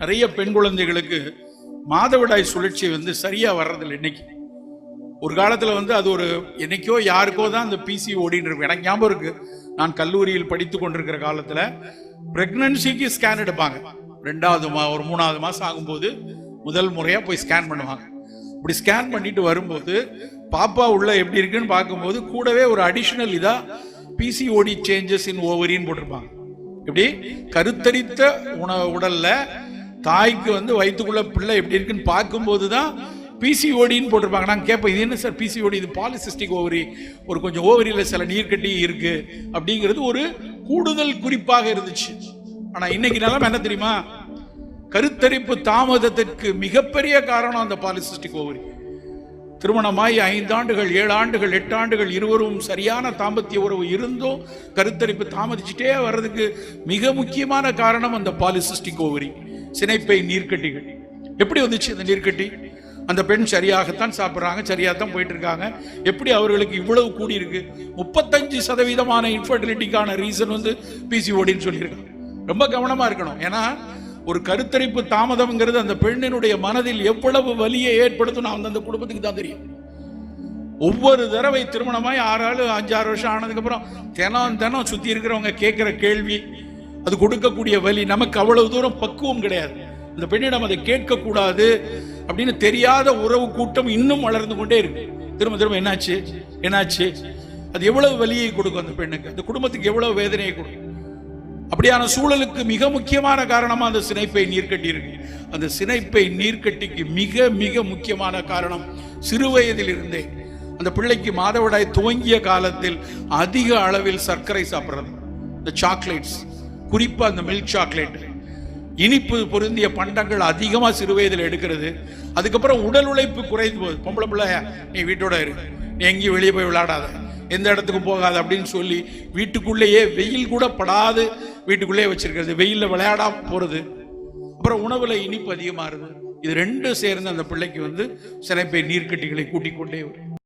நிறைய பெண் குழந்தைகளுக்கு மாதவிடாய் சுழற்சி வந்து சரியாக வர்றதில்லை இன்னைக்கு. ஒரு காலத்தில் வந்து அது ஒரு என்னைக்கோ யாருக்கோ தான் அந்த பிசி ஓடின்னு இருக்கும். எனக்கு ஞாபகம் இருக்கு. நான் கல்லூரியில் படித்து கொண்டிருக்கிற காலத்தில் பிரெக்னன்சிக்கு ஸ்கேன் எடுப்பாங்க. ரெண்டாவது மா ஒரு மூணாவது மாதம் ஆகும்போது முதல் முறையாக போய் ஸ்கேன் பண்ணுவாங்க. இப்படி ஸ்கேன் பண்ணிட்டு வரும்போது பாப்பா உள்ள எப்படி இருக்குன்னு பார்க்கும்போது கூடவே ஒரு அடிஷ்னல் இதாக பிசிஓடி சேஞ்சஸ் இன் ஓவரின்னு போட்டிருப்பாங்க. எப்படி? கருத்தரித்த உண உடல்ல தாய்க்கு வந்து வயிற்றுக்குள்ள பிள்ளை எப்படி இருக்குன்னு பார்க்கும்போது தான் பிசிஓடின்னு போட்டிருப்பாங்க. நான் கேட்பேன் இது என்ன சார் பிசிஓடி இது பாலிசிஸ்டிக் ஓவரி ஒரு கொஞ்சம் ஓவரியில் சில நீர்க்கட்டி இருக்கு. அப்படிங்கிறது ஒரு கூடுதல் குறிப்பாக இருந்துச்சு. ஆனால் இன்னைக்கு நிலம என்ன தெரியுமா? கருத்தரிப்பு தாமதத்திற்கு மிகப்பெரிய காரணம் அந்த பாலிசிஸ்டிக் ஓவரி திருமணமாய் ஐந்தாண்டுகள் ஏழு ஆண்டுகள் எட்டு ஆண்டுகள் இருவரும் சரியான தாம்பத்திய உறவு இருந்தும் கருத்தரிப்பு தாமதிச்சுட்டே வர்றதுக்கு மிக முக்கியமான காரணம் அந்த பாலிசிஸ்டிக் ஓவரி சினைப்பை நீர்க்கட்டிகள் எப்படி வந்துச்சு அந்த நீர்க்கட்டி? அந்த பெண் சரியாகத்தான் சாப்பிட்றாங்க சரியாக தான் போயிட்டு இருக்காங்க எப்படி அவர்களுக்கு இவ்வளவு கூடி இருக்கு முப்பத்தஞ்சு சதவீதமான இன்ஃபர்டிலிட்டிக்கான ரீசன் வந்து பிசிஓடின்னு சொல்லியிருக்காங்க. ரொம்ப கவனமாக இருக்கணும். ஏன்னா ஒரு கருத்தரிப்பு தாமதம்ங்கிறது அந்த பெண்ணினுடைய மனதில் எவ்வளவு வலியை ஏற்படுத்தும் அந்தந்த குடும்பத்துக்கு தான் தெரியும். ஒவ்வொரு தடவை திருமணமாய் ஆறு ஆளு அஞ்சாறு வருஷம் ஆனதுக்கப்புறம் தினம் தினம் சுற்றி இருக்கிறவங்க கேட்குற கேள்வி அது கொடுக்கக்கூடிய வலி நமக்கு அவ்வளவு தூரம் பக்குவம் கிடையாது. அந்த பெண்ணிடம் அதை கேட்கக்கூடாது அப்படின்னு தெரியாத உறவு கூட்டம் இன்னும் வளர்ந்து கொண்டே இருக்கு. திரும்ப திரும்ப என்னாச்சு? என்னாச்சு? அது எவ்வளவு வலியை கொடுக்கும் அந்த பெண்ணுக்கு? அந்த குடும்பத்துக்கு எவ்வளவு வேதனையை கொடுக்கும்? அப்படியான சூழலுக்கு மிக முக்கியமான காரணமா அந்த சினைப்பை நீர்க்கட்டி இருக்கு அந்த சினைப்பை நீர்க்கட்டிக்கு மிக மிக முக்கியமான காரணம் சிறு வயதில் இருந்தே அந்த பிள்ளைக்கு மாதவிடாய் துவங்கிய காலத்தில் அதிக அளவில் சர்க்கரை சாப்பிட்றது. இந்த சாக்லேட்ஸ் குறிப்பாக அந்த மில்க் சாக்லேட் இனிப்பு பொருந்திய பண்டங்கள் அதிகமாக சிறு வயதில் எடுக்கிறது. அதுக்கப்புறம் உடல் உழைப்பு குறைந்து போகுது. பொம்பளை பிள்ளை நீ வீட்டோட இரு. நீ எங்கேயும் வெளியே போய் விளையாடாத. எந்த இடத்துக்கும் போகாத அப்படின்னு சொல்லி வீட்டுக்குள்ளேயே வெயில் கூட படாது. வீட்டுக்குள்ளேயே வச்சிருக்கிறது. வெயிலில் விளையாடாம போகிறது அப்புறம் உணவில் இனிப்பு அதிகமாகுது இது ரெண்டும் சேர்ந்து அந்த பிள்ளைக்கு வந்து சினைப்பை நீர்க்கட்டிகளை கூட்டிக் கொண்டே வரும்.